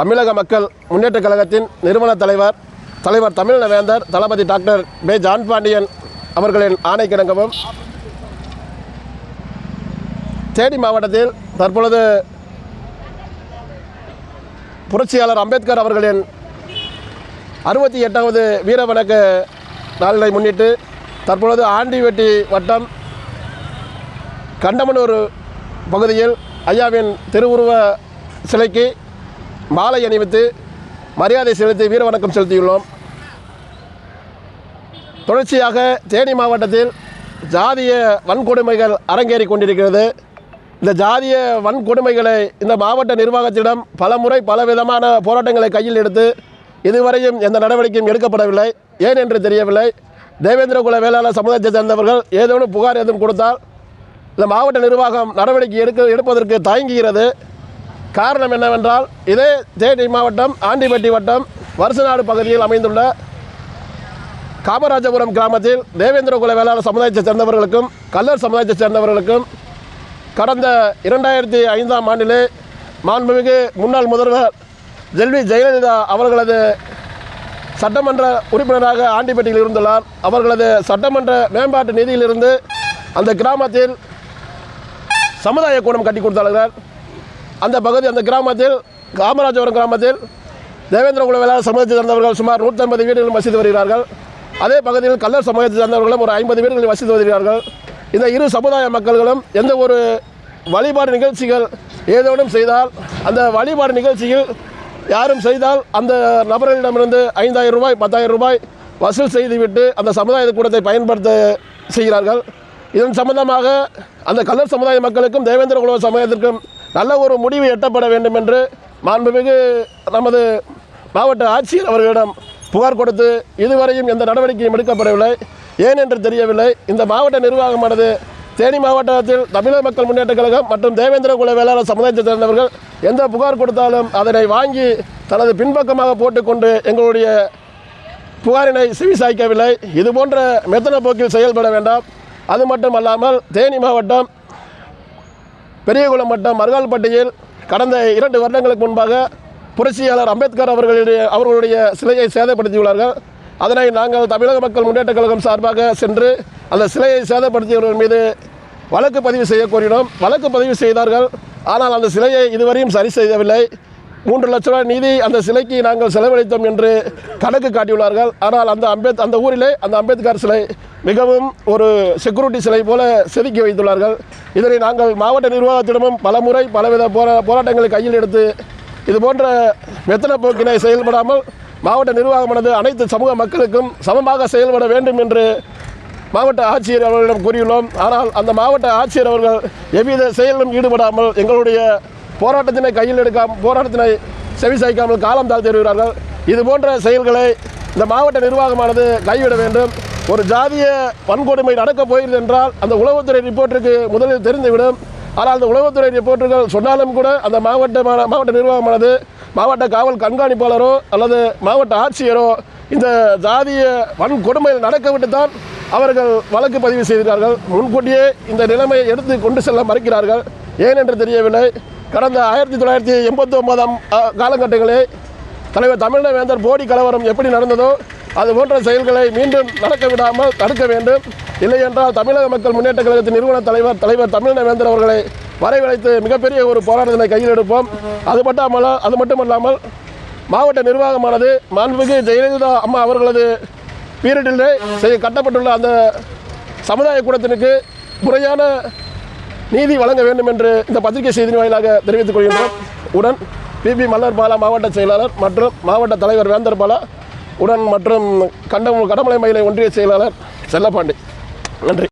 தமிழக மக்கள் முன்னேற்றக் கழகத்தின் நிறுவன தலைவர் தலைவர் தமிழக வேந்தர் தளபதி டாக்டர் பே ஜான் பாண்டியன் அவர்களின் ஆணைக்கிணங்கவும் தேனி மாவட்டத்தில் தற்பொழுது புரட்சியாளர் அம்பேத்கர் அவர்களின் அறுபத்தி எட்டாவது வீர வணக்க நாளினை முன்னிட்டு தற்பொழுது ஆண்டிவெட்டி வட்டம் கண்டமனூர் பகுதியில் ஐயாவின் திருவுருவ சிலைக்கு மாலை அணிவித்து மரியாதை செலுத்தி வீர வணக்கம் செலுத்தியுள்ளோம். தொடர்ச்சியாக தேனி மாவட்டத்தில் ஜாதிய வன்கொடுமைகள் அரங்கேறி கொண்டிருக்கிறது. இந்த ஜாதிய வன்கொடுமைகளை இந்த மாவட்ட நிர்வாகத்திடம் பல முறை பல விதமான போராட்டங்களை கையில் எடுத்து இதுவரையும் எந்த நடவடிக்கையும் எடுக்கப்படவில்லை. ஏன் என்று தெரியவில்லை. தேவேந்திரகுல வேளாளர் சமுதாயத்தை சேர்ந்தவர்கள் ஏதேனும் புகார் எதுவும் கொடுத்தால் இந்த மாவட்ட நிர்வாகம் நடவடிக்கை எடுக்க எடுப்பதற்கு தயங்குகிறது. காரணம் என்னவென்றால் இதே தேனி மாவட்டம் ஆண்டிப்பட்டி வட்டம் வருசநாடு பகுதியில் அமைந்துள்ள காமராஜபுரம் கிராமத்தில் தேவேந்திரகுல வேளாளர் சமுதாயத்தைச் சேர்ந்தவர்களுக்கும் கல்லர் சமுதாயத்தைச் சேர்ந்தவர்களுக்கும் கடந்த இரண்டாயிரத்தி ஐந்தாம் ஆண்டிலே மாண்புமிகு முன்னாள் முதல்வர் ஜெல்வி ஜெயலலிதா அவர்களது சட்டமன்ற உறுப்பினராக ஆண்டிப்பட்டியில் இருந்துள்ளார். அவர்களது சட்டமன்ற மேம்பாட்டு நிதியிலிருந்து அந்த கிராமத்தில் சமுதாய கூடம் கட்டி கொடுத்தார்கள். அந்த பகுதி அந்த கிராமத்தில் காமராஜபுரம் கிராமத்தில் தேவேந்திரகுல வேளாண் சமூகத்தை சேர்ந்தவர்கள் சுமார் நூற்றம்பது வீடுகளில் வசித்து வருகிறார்கள். அதே பகுதியில் கல்லர் சமூகத்தை சேர்ந்தவர்களும் ஒரு ஐம்பது வீடுகளில் வசித்து வருகிறார்கள். இந்த இரு சமுதாய மக்கள்களும் எந்த ஒரு வழிபாடு நிகழ்ச்சிகள் ஏதேனும் செய்தால் அந்த வழிபாடு நிகழ்ச்சியில் யாரும் செய்தால் அந்த நபர்களிடமிருந்து ஐந்தாயிரம் ரூபாய் பத்தாயிரம் ரூபாய் வசூல் செய்துவிட்டு அந்த சமுதாய கூடத்தை பயன்படுத்த செய்கிறார்கள். இதன் சம்பந்தமாக அந்த கல்லர் சமுதாய மக்களுக்கும் தேவேந்திர குல சமுதாயத்திற்கும் நல்ல ஒரு முடிவு எட்டப்பட வேண்டும் என்று மாண்புமிகு நமது மாவட்ட ஆட்சியர் அவர்களிடம் புகார் கொடுத்து இதுவரையும் எந்த நடவடிக்கையும் எடுக்கப்படவில்லை. ஏன் என்று தெரியவில்லை. இந்த மாவட்ட நிர்வாகமானது தேனி மாவட்டத்தில் தமிழக மக்கள் முன்னேற்ற கழகம் மற்றும் தேவேந்திர குல வேளாளர் சமுதாயத்தைச் சேர்ந்தவர்கள் எந்த புகார் கொடுத்தாலும் அதனை வாங்கி தனது பின்பக்கமாக போட்டுக்கொண்டு எங்களுடைய புகாரினை செவிசாய்க்கவில்லை. இது போன்ற மெத்தன போக்கில் செயல்பட வேண்டாம். அது மட்டும் அல்லாமல் தேனி மாவட்டம் பெரியகுளம் வட்டம் மருகால்பட்டியில் கடந்த இரண்டு வருடங்களுக்கு முன்பாக புரட்சியாளர் அம்பேத்கர் அவர்களுடைய அவர்களுடைய சிலையை சேதப்படுத்தியுள்ளார்கள். அதனை நாங்கள் தமிழக மக்கள் முன்னேற்ற கழகம் சார்பாக சென்று அந்த சிலையை சேதப்படுத்தியவர்கள் மீது வழக்கு பதிவு செய்ய கோரினோம். வழக்கு பதிவு செய்தார்கள். ஆனால் அந்த சிலையை இதுவரையும் சரி செய்யவில்லை மூன்று லட்ச ரூபாய் நிதி அந்த சிலைக்கு நாங்கள் செலவழித்தோம் என்று கணக்கு காட்டியுள்ளார்கள். ஆனால் அந்த அம்பேத் அந்த ஊரிலே அந்த அம்பேத்கர் சிலை மிகவும் ஒரு செக்யூரிட்டி சிலை போல செதுக்கி வைத்துள்ளார்கள். இதனை நாங்கள் மாவட்ட நிர்வாகத்திடமும் பலமுறை பலவித போரா போராட்டங்களை கையில் எடுத்து இது போன்ற மெத்தன போக்கினை செயல்படாமல் மாவட்ட நிர்வாகமானது அனைத்து சமூக மக்களுக்கும் சமமாக செயல்பட வேண்டும் என்று மாவட்ட ஆட்சியர் அவர்களிடம் கூறியுள்ளோம். ஆனால் அந்த மாவட்ட ஆட்சியர் அவர்கள் எவ்வித செயலிலும் ஈடுபடாமல் எங்களுடைய போராட்டத்தினை கையில் எடுக்காம போராட்டத்தினை செவிசாய்க்காமல் காலம் தாழ்த்தி வருகிறார்கள். இது போன்ற செயல்களை இந்த மாவட்ட நிர்வாகமானது கைவிட வேண்டும். ஒரு ஜாதிய வன்கொடுமை நடக்கப் போகிறது என்றால் அந்த உளவுத்துறை ரிப்போர்ட்டுக்கு முதலில் தெரிந்துவிடும். ஆனால் அந்த உளவுத்துறை ரிப்போர்ட்டுகள் சொன்னாலும் கூட அந்த மாவட்ட மாவட்ட நிர்வாகமானது மாவட்ட காவல் கண்காணிப்பாளரோ அல்லது மாவட்ட ஆட்சியரோ இந்த ஜாதிய வன்கொடுமையில் நடக்கவிட்டு தான் அவர்கள் வழக்கு பதிவு செய்கிறார்கள். முன்கூட்டியே இந்த நிலைமையை எடுத்து கொண்டு செல்ல மறுக்கிறார்கள். ஏன் என்று தெரியவில்லை. கடந்த ஆயிரத்தி தொள்ளாயிரத்தி எண்பத்தி ஒன்பதாம் காலகட்டங்களில் தலைவர் தமிழக வேந்தர் போடி கலவரம் எப்படி நடந்ததோ அது போன்ற செயல்களை மீண்டும் நடக்க விடாமல் தடுக்க வேண்டும். இல்லை என்றால் தமிழக மக்கள் முன்னேற்ற கழகத்தின் நிறுவன தலைவர் தலைவர் தமிழக வேந்தர் அவர்களை வரைவழைத்து மிகப்பெரிய ஒரு போராட்டத்தினை கையில் எடுப்போம். அது மட்டுமல்ல அது மட்டுமல்லாமல் மாவட்ட நிர்வாகமானது மாண்புமிகு ஜெயலலிதா அம்மா அவர்களது பீரியடிலே செய்ய கட்டப்பட்டுள்ள அந்த சமுதாய கூடத்தினுக்கு முறையான நீதி வழங்க வேண்டும் என்று இந்த பத்திரிகை செய்தியின் வாயிலாக தெரிவித்துக் கொள்கின்றோம். உடன் பிபி மல்லர்பாலா மாவட்ட செயலாளர் மற்றும் மாவட்ட தலைவர் வேந்தர்பாலா உடன் மற்றும் கண்டம் கடமலை மயிலை ஒன்றிய செயலாளர் செல்லப்பாண்டி. நன்றி.